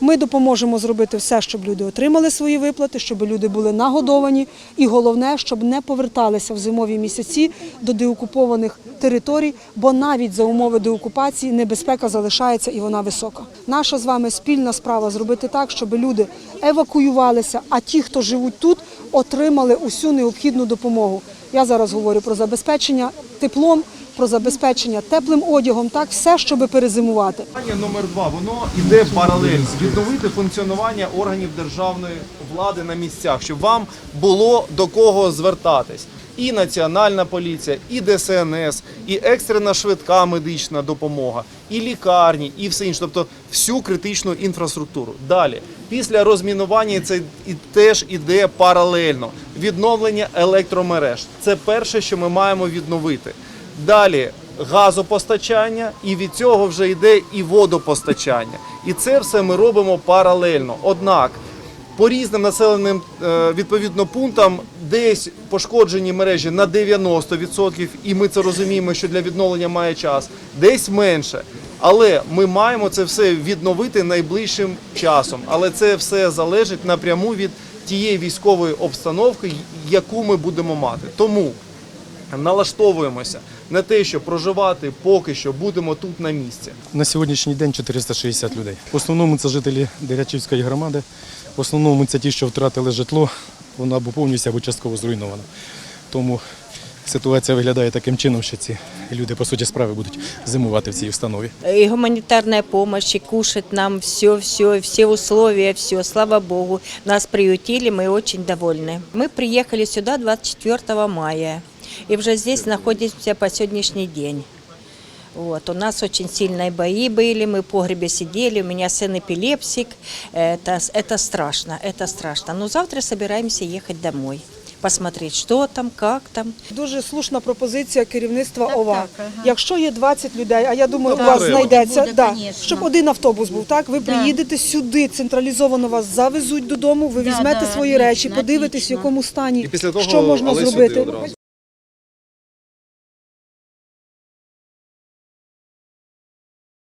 Ми допоможемо зробити все, щоб люди отримали свої виплати, щоб люди були нагодовані, і головне, щоб не поверталися в зимові місяці до деокупованих територій, бо навіть за умови деокупації небезпека залишається і вона висока. Наша з вами спільна справа зробити так, щоб люди евакуювалися, а ті, хто живуть тут, отримали усю необхідну допомогу. Я зараз говорю про забезпечення теплом, про забезпечення теплим одягом, так все, щоб перезимувати. Питання номер два. Воно йде паралельно. Відновити функціонування органів державної влади на місцях, щоб вам було до кого звертатись. І Національна поліція, і ДСНС, і екстрена швидка медична допомога, і лікарні, і все інше. Тобто всю критичну інфраструктуру. Далі, після розмінування це і теж іде паралельно. Відновлення електромереж. Це перше, що ми маємо відновити. Далі газопостачання, і від цього вже йде і водопостачання. І це все ми робимо паралельно. Однак по різним населеним е, відповідно пунктам десь пошкоджені мережі на 90%, і ми це розуміємо, що для відновлення має час, десь менше. Але ми маємо це все відновити найближчим часом. Але це все залежить напряму від тієї військової обстановки, яку ми будемо мати. Тому налаштовуємося на те, що проживати поки що будемо тут на місці. На сьогоднішній день 460 людей. В основному це жителі Дерячівської громади. В основному це ті, що втратили житло, воно або повністю, або частково зруйновано. Тому ситуація виглядає таким чином, що ці люди, по суті, справи будуть зимувати в цій установі. и гуманитарная помощь, и кушать нам все, все, все условия, все, слава Богу. Нас приютили, мы очень довольны. Мы приехали сюда 24 мая, и уже здесь находимся по сегодняшний день. Вот. У нас очень сильные бои были, мы в погребе сидели, у меня сын эпилепсик. Это, это страшно, это страшно. Но завтра собираемся ехать домой, посмотреть, что там, как там. Дуже слушна пропозиція керівництва ОВА. так, ага. Якщо є 20 людей, а я думаю, у Добре. вас знайдеться, Буде, да, конечно. щоб один автобус був, так? Ви Да. приїдете сюди, централізовано вас завезуть додому, ви Да, візьмете да, свої отлично, речі, подивитесь, в отлично. якому стані, І після того що можна але зробити. сюди одразу.